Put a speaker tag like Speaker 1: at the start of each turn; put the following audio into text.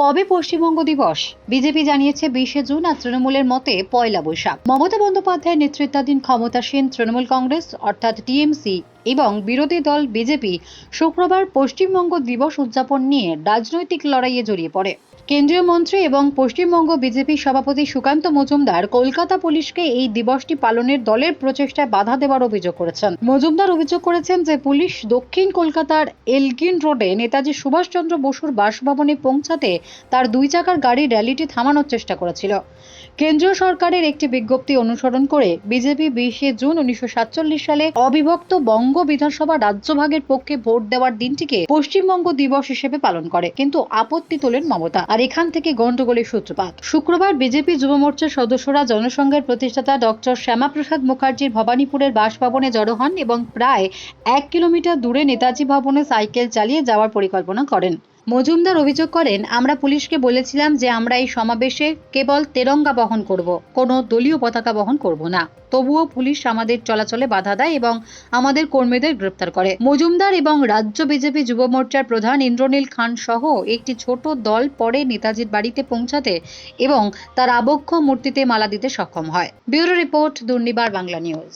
Speaker 1: কবে পশ্চিমবঙ্গ দিবস? বিজেপি জানিয়েছে বিশে জুন আর তৃণমূলের মতে পয়লা বৈশাখ। মমতা বন্দ্যোপাধ্যায়ের নেতৃত্বাধীন ক্ষমতাসীন তৃণমূল কংগ্রেস, অর্থাৎ টিএমসি এবং বিরোধী দল বিজেপি শুক্রবার পশ্চিমবঙ্গ দিবস উদযাপন নিয়ে রাজনৈতিক লড়াইয়ে জড়িয়ে পড়ে। কেন্দ্রীয় মন্ত্রী এবং পশ্চিমবঙ্গ বিজেপি সভাপতি সুকান্ত মজুমদার কলকাতা পুলিশকে এই দিবসটি পালনের দলের প্রচেষ্টায় বাধা দেওয়ার অভিযোগ করেছেন। মজুমদার অভিযোগ করেছেন যে পুলিশ দক্ষিণ কলকাতার এলগিন রোডে নেতাজি সুভাষচন্দ্র বসুর বাসভবনে পৌঁছাতে তার দুই চাকার গাড়ি র্যালিটি থামানোর চেষ্টা করেছিল। কেন্দ্রীয় সরকারের একটি বিজ্ঞপ্তি অনুসরণ করে বিজেপি বিশে জুন উনিশশো সাতচল্লিশ সালে অবিভক্ত বঙ্গ বিধানসভা রাজ্যভাগের পক্ষে ভোট দেওয়ার দিনটিকে পশ্চিমবঙ্গ দিবস হিসেবে পালন করে, কিন্তু আপত্তি তোলেন মমতা। আর এখান থেকে গন্ডগোলের সূত্রপাত। শুক্রবার বিজেপি যুব মোর্চার সদস্যরা জনসংঘের প্রতিষ্ঠাতা ডক্টর শ্যামাপ্রসাদ মুখার্জির ভবানীপুরের বাসভবনে জড়ো হন এবং প্রায় এক কিলোমিটার দূরে নেতাজি ভবনে সাইকেল চালিয়ে যাওয়ার পরিকল্পনা করেন। মজুমদার অভিযোগ করেন, আমরা পুলিশকে বলেছিলাম যে আমরা এই সমাবেশে কেবল তেরঙ্গা বহন করব, কোনো দলীয় পতাকা বহন করব না। তবুও পুলিশ আমাদের চলাচলে বাধা দেয় এবং আমাদের কর্মীদের গ্রেপ্তার করে। মজুমদার এবং রাজ্য বিজেপি যুব মোর্চার প্রধান ইন্দ্রনীল খান সহ একটি ছোট দল পরে নেতাজির বাড়িতে পৌঁছাতে এবং তার আবক্ষ মূর্তিতে মালা দিতে সক্ষম হয়। Bureau report, Durnibar, Bangla news.